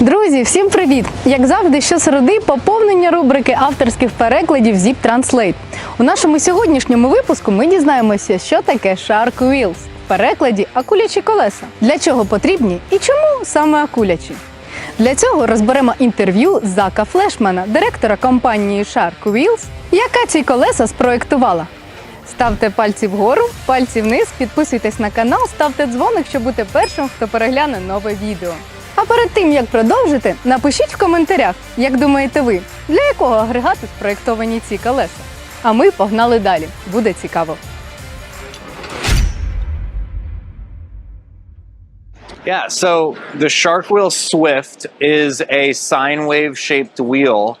Друзі, всім привіт! Як завжди, щосереди поповнення рубрики авторських перекладів Zip Translate. У нашому сьогоднішньому випуску ми дізнаємося, що таке Shark Wheels в перекладі акулячі колеса. Для чого потрібні і чому саме акулячі? Для цього розберемо інтерв'ю Зака Флешмана, директора компанії Shark Wheels, яка ці колеса спроектувала. Ставте пальці вгору, пальці вниз, підписуйтесь на канал, ставте дзвоник, щоб бути першим, хто перегляне нове відео. А перед тим як продовжити, напишіть в коментарях, як думаєте ви, для якого агрегату спроєктовані ці колеса. А ми погнали далі. Буде цікаво. Yeah, so the Shark Wheel Swift is a sine wave shaped wheel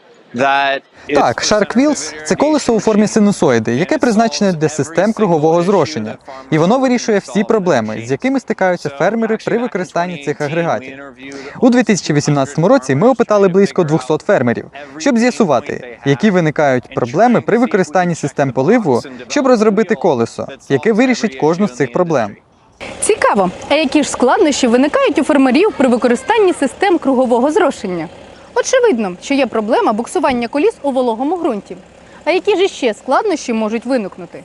Так, Shark Wheels – це колесо у формі синусоїди, яке призначене для систем кругового зрошення, і воно вирішує всі проблеми, з якими стикаються фермери при використанні цих агрегатів. У 2018 році ми опитали близько 200 фермерів, щоб з'ясувати, які виникають проблеми при використанні систем поливу, щоб розробити колесо, яке вирішить кожну з цих проблем. Цікаво, а які ж складнощі виникають у фермерів при використанні систем кругового зрошення? Очевидно, що є проблема буксування коліс у вологому ґрунті. А які ж іще складнощі можуть виникнути?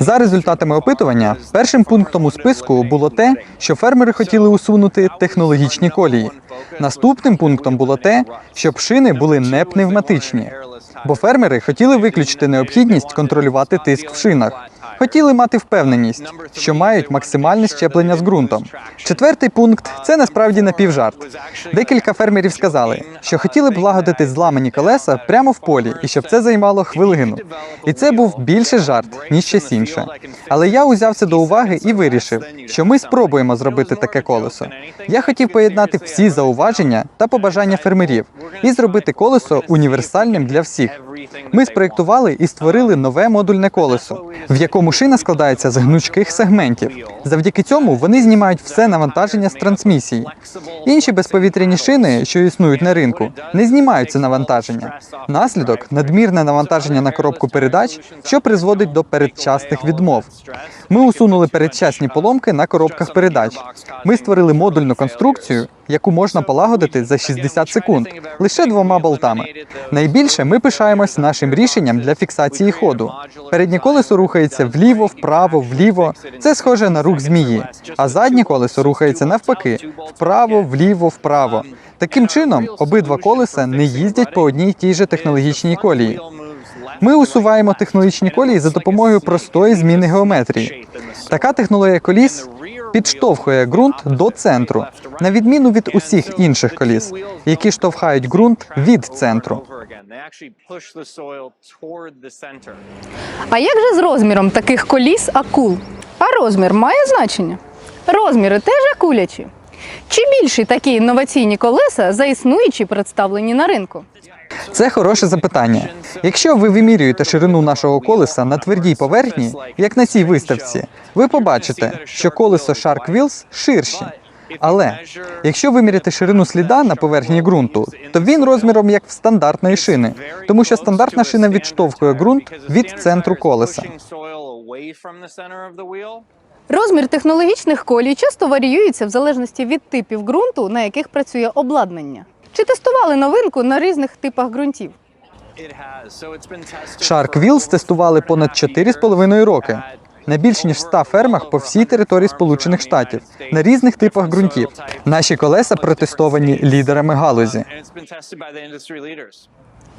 За результатами опитування, першим пунктом у списку було те, що фермери хотіли усунути технологічні колії. Наступним пунктом було те, щоб шини були не пневматичні, бо фермери хотіли виключити необхідність контролювати тиск в шинах. Хотіли мати впевненість, що мають максимальне щеплення з ґрунтом. Четвертий пункт це насправді напівжарт. Декілька фермерів сказали, що хотіли б лагодити зламані колеса прямо в полі, і щоб це займало хвилину. І це був більше жарт, ніж щось інше. Але я узявся до уваги і вирішив, що ми спробуємо зробити таке колесо. Я хотів поєднати всі зауваження та побажання фермерів і зробити колесо універсальним для всіх. Ми спроєктували і створили нове модульне колесо, в якому шина складається з гнучких сегментів. Завдяки цьому вони знімають все навантаження з трансмісії. Інші безповітряні шини, що існують на ринку, не знімають це навантаження. Наслідок надмірне навантаження на коробку передач, що призводить до передчасних відмов. Ми усунули передчасні поломки на коробках передач. Ми створили модульну конструкцію, яку можна полагодити за 60 секунд лише двома болтами. Найбільше ми пишаємось нашим рішенням для фіксації ходу. Переднє колесо рухається вліво, вправо, вліво. Це схоже на рух змії. А заднє колесо рухається навпаки вправо, вліво, вправо. Таким чином, обидва колеса не їздять по одній тій же технологічній колії. Ми усуваємо технологічні колії за допомогою простої зміни геометрії. Така технологія коліс підштовхує ґрунт до центру, на відміну від усіх інших коліс, які штовхають ґрунт від центру. А як же з розміром таких коліс акул? А розмір має значення? Розміри теж акулячі. Чи більші такі інноваційні колеса за існуючі представлені на ринку? Це хороше запитання. Якщо ви вимірюєте ширину нашого колеса на твердій поверхні, як на цій виставці, ви побачите, що колесо Shark Wheels ширші. Але якщо виміряти ширину сліда на поверхні ґрунту, то він розміром як в стандартної шини, тому що стандартна шина відштовхує ґрунт від центру колеса. Розмір технологічних колій часто варіюється в залежності від типів ґрунту, на яких працює обладнання. Чи тестували новинку на різних типах ґрунтів? Shark Wheels тестували понад 4,5 роки на більш ніж 100 фермах по всій території Сполучених Штатів на різних типах ґрунтів. Наші колеса протестовані лідерами галузі.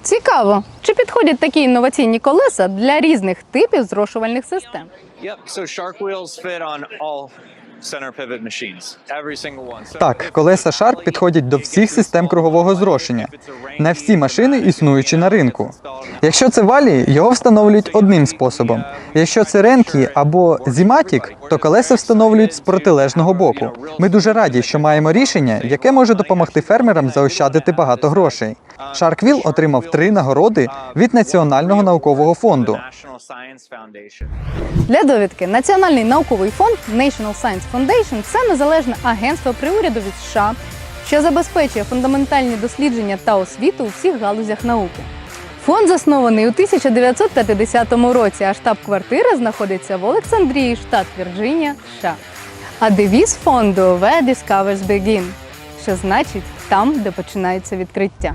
Цікаво, чи підходять такі інноваційні колеса для різних типів зрошувальних систем? Так, колеса Shark підходять до всіх систем кругового зрошення на всі машини, існуючі на ринку. Якщо це валі, його встановлюють одним способом. Якщо це Ренкі або Зіматік, то колеса встановлюють з протилежного боку. Ми дуже раді, що маємо рішення, яке може допомогти фермерам заощадити багато грошей. Wheel отримав три нагороди від Національного наукового фонду. Для довідки Національний науковий фонд National Science Foundation – це незалежне агентство при урядові США, що забезпечує фундаментальні дослідження та освіту у всіх галузях науки. Фонд заснований у 1950 році, а штаб-квартира знаходиться в Олександрії, штат Вірджинія, США. А девіз фонду Where Discovers Begin, що значить там, де починається відкриття.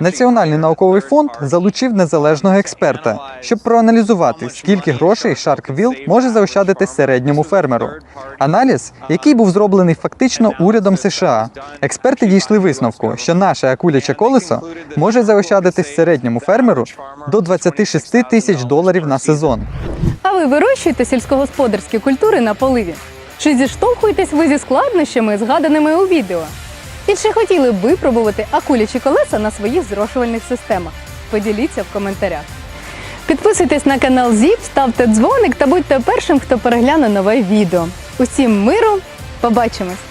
Національний науковий фонд залучив незалежного експерта, щоб проаналізувати, скільки грошей Sharkville може заощадити середньому фермеру. Аналіз, який був зроблений фактично урядом США. Експерти дійшли висновку, що наше акуляче колесо може заощадити середньому фермеру до 26 тисяч доларів на сезон. А ви вирощуєте сільськогосподарські культури на поливі? Чи зіштовхуєтесь ви зі складнощами, згаданими у відео? І чи хотіли б випробувати акулячі колеса на своїх зрошувальних системах? Поділіться в коментарях. Підписуйтесь на канал ЗІП, ставте дзвоник та будьте першим, хто перегляне нове відео. Усім миру! Побачимось!